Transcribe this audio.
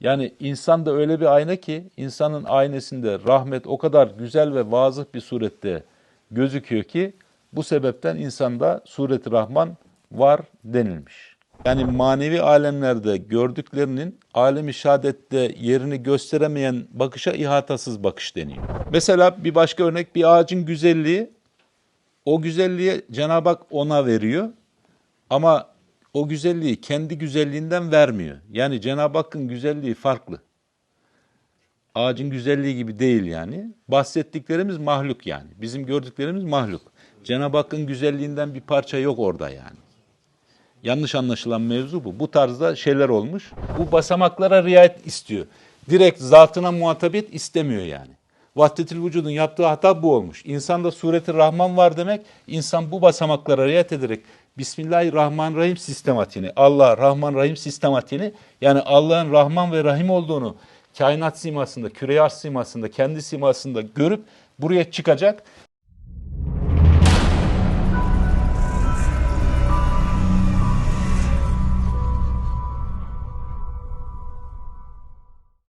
Yani insan da öyle bir ayna ki insanın aynesinde rahmet o kadar güzel ve vazıh bir surette gözüküyor ki bu sebepten insanda sureti rahman var denilmiş. Yani manevi alemlerde gördüklerinin alemi şehadette yerini gösteremeyen bakışa ihatasız bakış deniyor. Mesela bir başka örnek bir ağacın güzelliği o güzelliği Cenab-ı Hak ona veriyor ama o güzelliği kendi güzelliğinden vermiyor. Yani Cenab-ı Hakk'ın güzelliği farklı. Ağacın güzelliği gibi değil yani. Bahsettiklerimiz mahluk yani. Bizim gördüklerimiz mahluk. Cenab-ı Hakk'ın güzelliğinden bir parça yok orada yani. Yanlış anlaşılan mevzu bu. Bu tarzda şeyler olmuş. Bu basamaklara riayet istiyor. Direkt zatına muhatabiyet istemiyor yani. Vahdetil vücudun yaptığı hata bu olmuş. İnsanda sureti Rahman var demek, insan bu basamaklara riayet ederek Bismillahirrahmanirrahim sistematiğini, Allah Rahman Rahim sistematiğini yani Allah'ın Rahman ve Rahim olduğunu kainat simasında, küre simasında, kendi simasında görüp buraya çıkacak